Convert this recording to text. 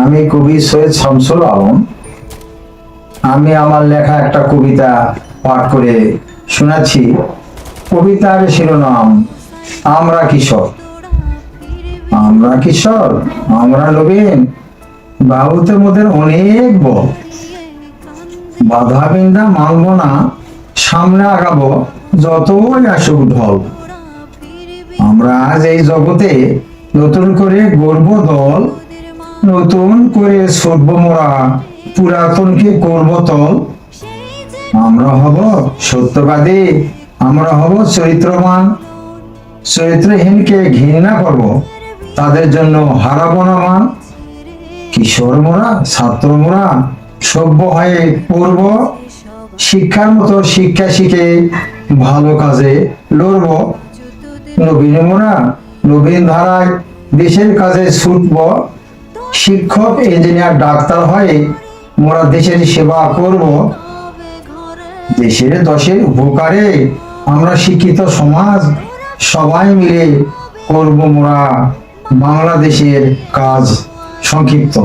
আমি কবি সৈয়দ শামসুল আলম। আমি আমার লেখা একটা কবিতা পাঠ করে শোনাচ্ছি। কবিতার শিরোনাম, আমরা কিশোর। আমরা কিশোর, আমরা নবীন বাহুতে মোদের অনেক বল বাধা বিন্দা মানব না, সামনে আগাবো যতই আসুক ঢল। আমরা আজ এই জগতে নতুন করে গর্ব দল। নতুন করে ছুটব মোরা, পুরাতনকে করব তল। আমরা হব সত্যবাদী, আমরা হব চরিত্রবান। চরিত্রহীনকে ঘৃণা করব, তাদের জন্য হারাবো না মান। কিশোর মোরা, ছাত্র মোরা, সভ্য হয়ে পড়ব। শিক্ষার মতো শিক্ষা শিখে ভালো কাজে লড়ব। নবীন মোরা, নবীন ধারায় দেশের কাজে ছুটব। শিক্ষক ইঞ্জিনিয়ার ডাক্তার হয়ে মোরা দেশের সেবা করব। দেশের দশের উপকারে আমরা শিক্ষিত সমাজ সবাই মিলে করব মোরা বাংলাদেশের কাজ সংক্ষিপ্ত।